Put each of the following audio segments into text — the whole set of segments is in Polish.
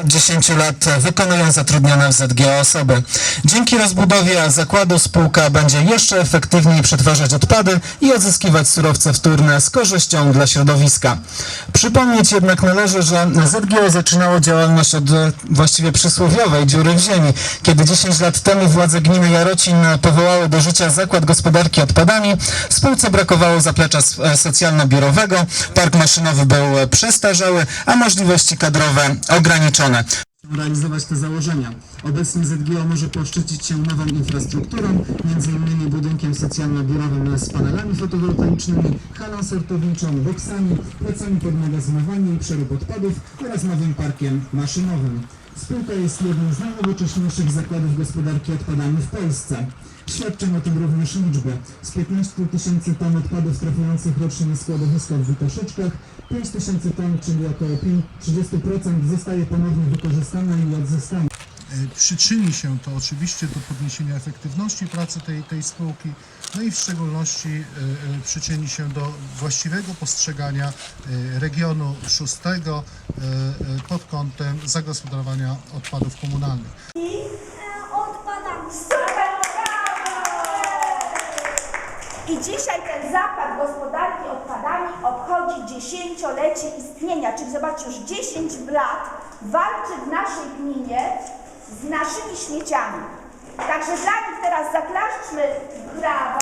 Od 10 lat wykonują zatrudnione w ZGO osoby. Dzięki rozbudowie zakładu spółka będzie jeszcze efektywniej przetwarzać odpady i odzyskiwać surowce wtórne z korzyścią dla środowiska. Przypomnieć jednak należy, że ZGO zaczynało działalność od właściwie przysłowiowej dziury w ziemi, kiedy 10 lat temu władze gminy Jarocin powołały do życia zakład gospodarki odpadami, spółce brakowało zaplecza socjalno-biurowego, park maszynowy był przestarzały, a możliwości kadrowe ograniczone realizować te założenia. Obecnie ZGO może poszczycić się nową infrastrukturą, m.in. budynkiem socjalno-biurowym z panelami fotowoltaicznymi, halą sortowniczą, boksami, placami pod magazynowanie i przerób odpadów oraz nowym parkiem maszynowym. Spółka jest jednym z najnowocześniejszych zakładów gospodarki odpadami w Polsce. Świadczą o tym również liczby. Z 15 tysięcy ton odpadów trafiających rocznie na składowiska w Witoszyczkach, 5 tysięcy ton, czyli około 5 30% zostaje ponownie wykorzystane i odzyskane. E, Przyczyni się to oczywiście do podniesienia efektywności pracy tej, tej spółki, no i w szczególności e, e, przyczyni się do właściwego postrzegania e, regionu szóstego e, e, pod kątem zagospodarowania odpadów komunalnych. I dzisiaj ten zakład gospodarki odpadami obchodzi dziesięciolecie istnienia, czyli zobaczcie, już 10 lat walczy w naszej gminie z naszymi śmieciami. Także dla nich teraz zaklaszczmy brawo,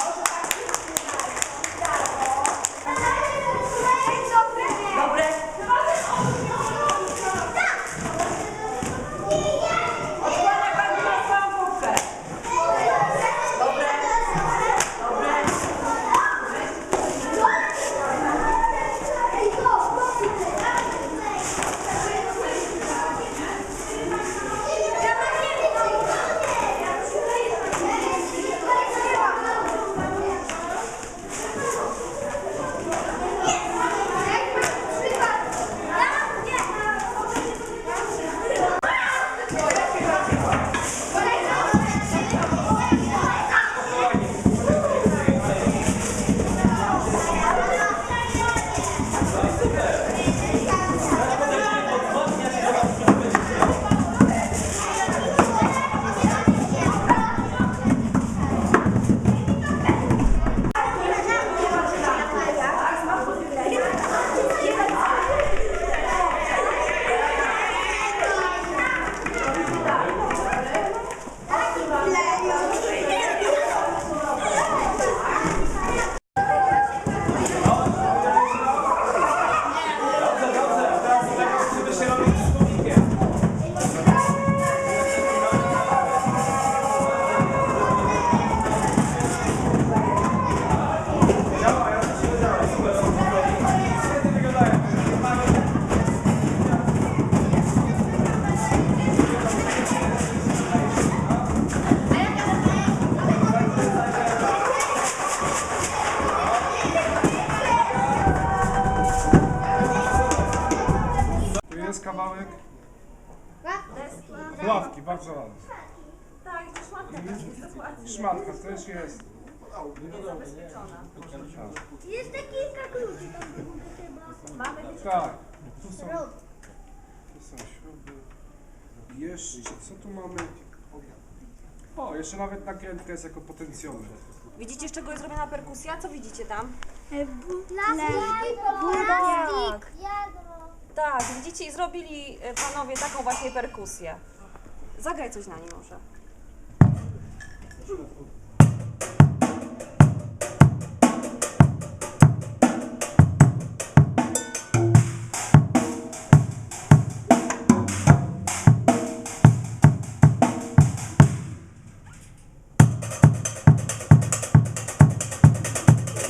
kawałek ławki, bardzo ładny. Tak, to szmatka I Szmatka też jest. Jest kilka kluczy tam chyba. Tak, tu są, tu są śruby. Jeszcze, co tu mamy? O, jeszcze nawet nakrętka jest jako potencjometr. Widzicie, z czego jest zrobiona perkusja? Co widzicie tam? Plastik, plastik, jadro. Tak, widzicie i zrobili e, panowie taką właśnie perkusję. Zagraj coś na nim może.